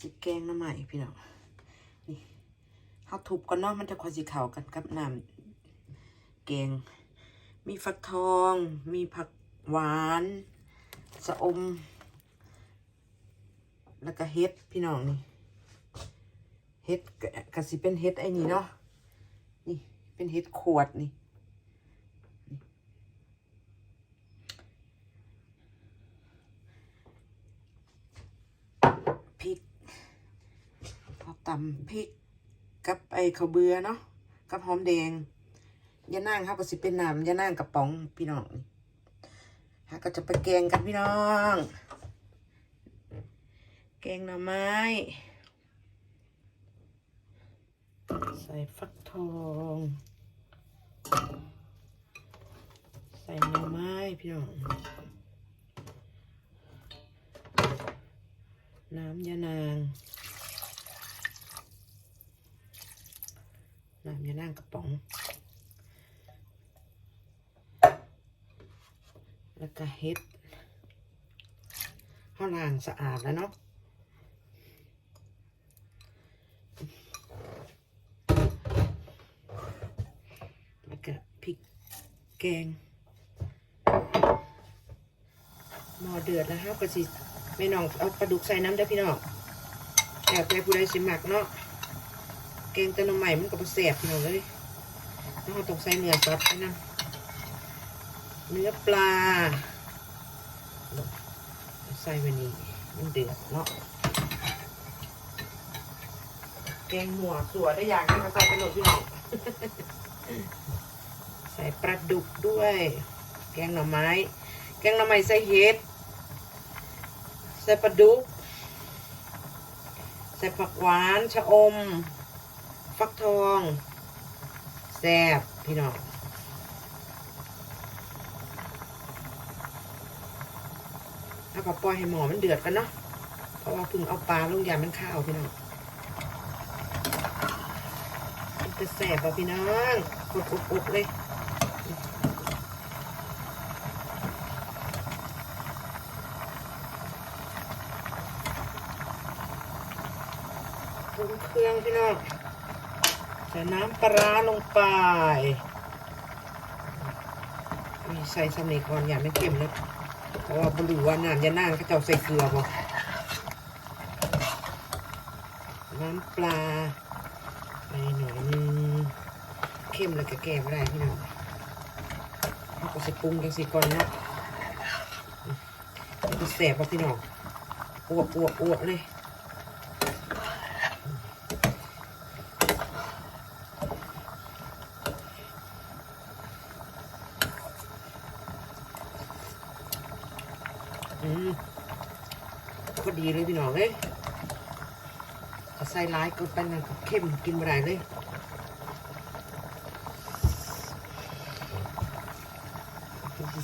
สิแกงน้ำใหม่พี่น้องนี่เขาทุบก่อนเนาะมันจะคอยสีขาวกันกับน้ำแกง มีฟักทอง มีผักหวานสะอม แล้วก็เฮ็ดพี่น้องนี่เฮ็ดกกะสิเป็นเฮ็ดไอ้นี่เนาะนี่เป็นเฮ็ดขวดนี่ พริกพอ ตำพริกกับไอ้ข้าวเบือเนาะกับหอมแดงยานั่งครับก็สิเป็นน้ำยานั่งกระป๋องพี่น้องนี่ฮะก็จะไปแกงกันพี่น้อง แกงหน่อไม้ ใส่ฟักทอง ใส่หน่อไม้พี่น้อง น้ำยานาง น้ำยานางกระป๋อง แล้วก็เฮ็ดข้าวล้างสะอาดแล้วเนาะแล้วก็พริกแกงหม้อเดือดแล้วครับก็สิแม่น้องเอาปลาดุกใส่น้ำได้พี่น้องแต่ใจผู้ใดสิมักเนาะ แกงตะนมใหม่มันก็บ่แสบพี่น้องเลยแล้วเราต้องใส่เนื้อสัตว์ไปนะเนื้อปลา ใส่ไว้นี่มันเดือดเนาะแกงหัวสัวได้อย่างนี้ก็ใส่ไปหมดพี่น้องใส่ปลาดุกด้วย แกงหน่อไม้ แกงหน่อไม้ใส่เห็ด ใส่ปลาดุก ใส่ผักหวานชะอม ฟักทองแซ่บพี่น้องเอาก็ปล่อยให้หมอมันเดือดกันเนาะเพราะว่าพึ่งเอาปลาลงยามันข้าวพี่น้องมันจะแสบป่ะพี่น้องกดอุบๆเลยเครื่องพี่น้อง ส่น้ำปลาลงไปมีใส่สำเนีก่อนอย่าไม่เค็มนะเพราะว่าบรูว่าน้ำจะนั่งเขาเจ้าใส่เกลือบ่น้ำปลาไปหน่อยนึงเข้มแล้วก็แก้ไม่ได้พี่น้องเขาก็ใส่ปรุงกันสิก่อนเนาะมันแสบป่ะพี่น้องอวบอวบอวบเลย อืมพ อดีเลยพี่น้อาใส่ร้ายก็ไปนั่นก็เข้มกินไม่ได้เลย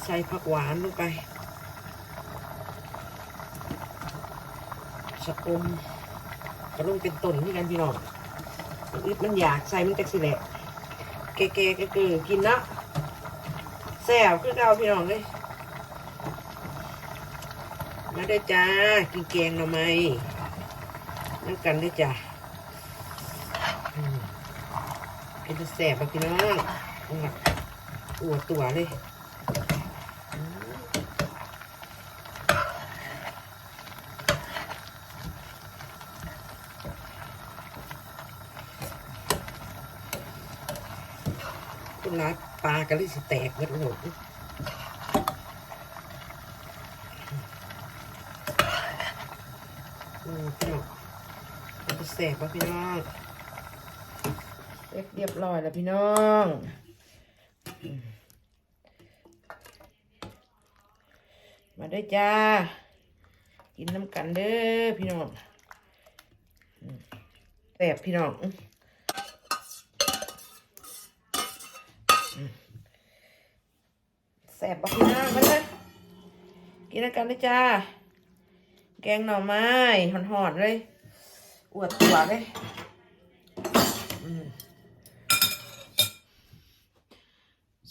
ใส่ผักหวานลงไปชะอมกระลงเป็นต้นที่กันพี่น้องอึดมันอยากใส่มันจักสิแหละแก่ๆก็คือกินนะแซ่บคือเก่าพี่น้องเลย มาได้จ้า กินแกงหน่อไม้น้ำกันได้จ้าเป็นแสบอะพี่น้องอวดอวดตัวเลยคุณร้าปลากระลิสแตกหมดโหด พี่น้องมันจะแสบป่ะพี่น้องเรียบเรียบร้อยแล้วพี่น้องมาได้จ้า กินน้ำกันเด้อพี่น้องแสบพี่น้องแสบป่ะพี่น้องมาเลยกินน้ำกันเลยจ้า แกงหน่อไม้หอนๆเลยอวดตัวเลย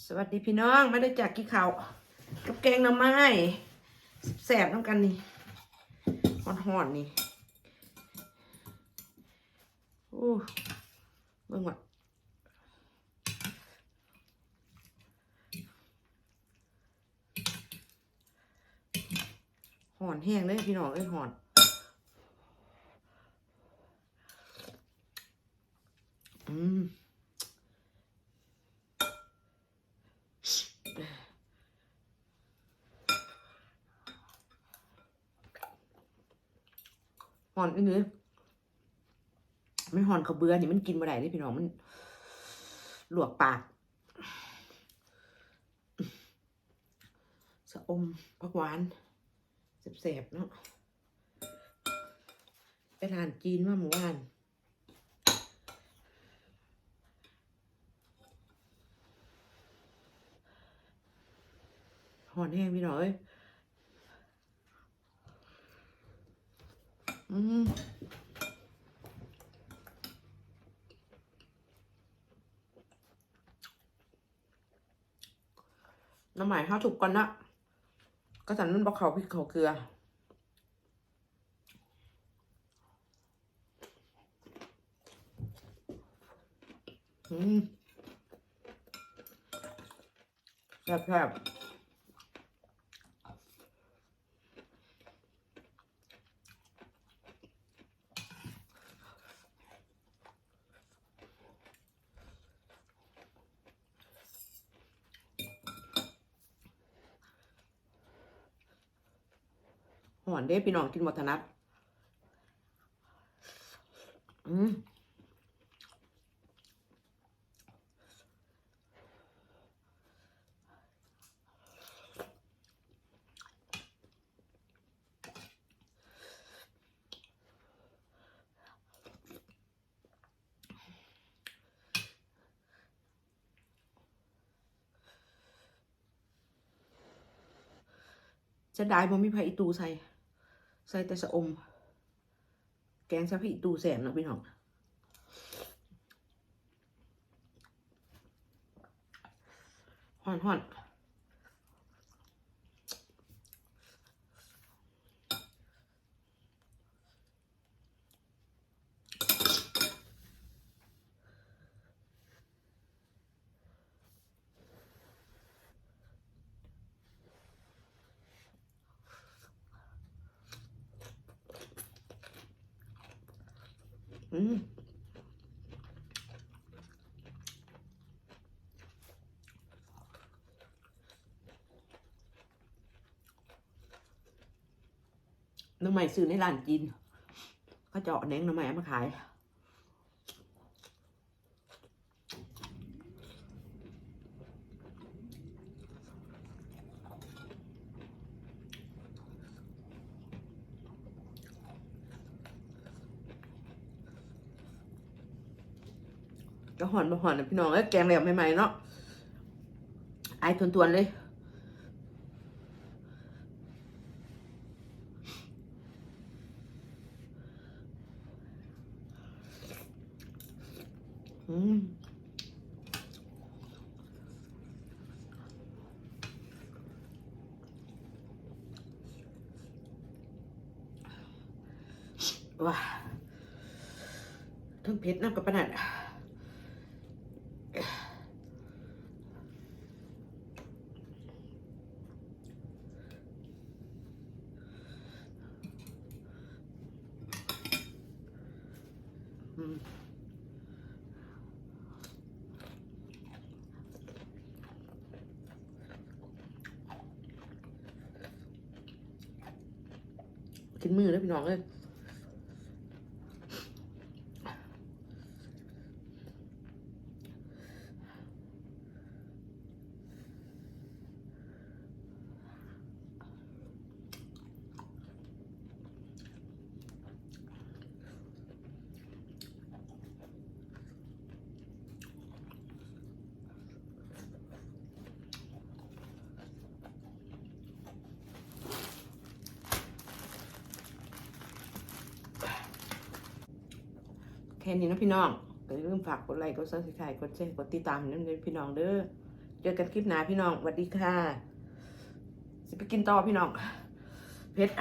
สวัสดีพี่น้องไม่ได้จากกี่เขาวกับแกงหน่อไม้แสบน้ำกันนี่หอนๆนี่อ้เบิ่งว่ะ หอนแห้งเลยพี่น้องเอ้ยหอนอืมหอนอีนี่มันหอนขาวเบือนี่มันกินมาได้เลยพี่น้องมันหลวกปากสะอมผักหวาน แสบๆเนาะไปร้านจีนมาเมื่อวานหอนแห้งพี่น้อยอืมน้ำหมายข้าวถูกก่อนนะ ก็สันมันบอกเขาพริกเขาเกลือ อืมแซ่บๆ อนเด้พี่น้องกินหมดถนัดอืมจะได้บ่มีไผอีตูใส่ ส่แต่สะอม แกงชะพีตูแสบเนาะพี่น้องห่อนห่อน อืมน้ำใหม่ซื้อในร้านจีนเขาเจาะแหนงน้ำใหม่เอามาขาย็หอนมาหอนนะพี่น้องเอ้ยแกงแบบใหม่ๆเนาะไอายทวนๆเลยอืมว้าทั้งเผ็ดน้ำกับปนัดอืม กินมือแล้วพี่น้องเลย แค่นี้นะพี่น้องก็อย่าลืมฝากกดไลค์กดซับสไครต์กดแชร์กดติดตามนั่นเลยพี่น้องเด้อเจอกันคลิปหน้าพี่น้องสวัสดีค่ะ สิไปกินต่อพี่น้องเพชร